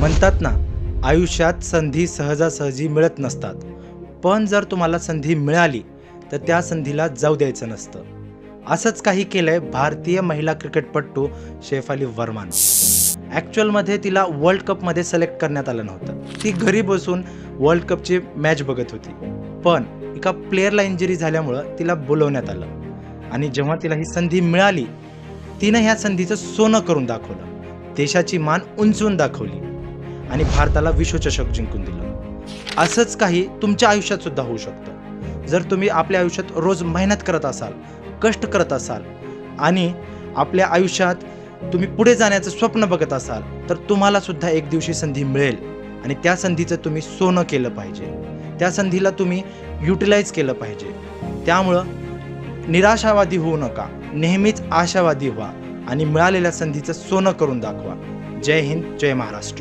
म्हणतात ना आयुष्यात संधी सहजासहजी मिळत नसतात. पण जर तुम्हाला संधी मिळाली तर त्या संधीला जाऊ द्यायचं नसतं. असंच काही केलंय भारतीय महिला क्रिकेटपटू शेफाली वर्मान ॲक्च्युअलमध्ये तिला वर्ल्ड कपमध्ये सिलेक्ट करण्यात आलं नव्हतं. ती घरी बसून वर्ल्ड कपची मॅच बघत होती. पण एका प्लेअरला इंजरी झाल्यामुळं तिला बोलवण्यात आलं. आणि जेव्हा तिला ही संधी मिळाली तिनं ह्या संधीचं सोनं करून दाखवलं. देशाची मान उंचून दाखवली. आणि भारताला विश्वचषक जिंकून दिलं. असंच काही तुमच्या आयुष्यात सुद्धा होऊ शकतं. जर तुम्ही आपल्या आयुष्यात रोज मेहनत करत असाल कष्ट करत असाल आणि आपल्या आयुष्यात तुम्ही पुढे जाण्याचं स्वप्न बघत असाल तर तुम्हाला सुद्धा एक दिवशी संधी मिळेल आणि त्या संधीचं तुम्ही सोनं केलं पाहिजे. त्या संधीला तुम्ही युटिलाइज केलं पाहिजे. त्यामुळं निराशावादी होऊ नका नेहमीच आशावादी व्हा आणि मिळालेल्या संधीचं सोनं करून दाखवा. जय हिंद जय महाराष्ट्र.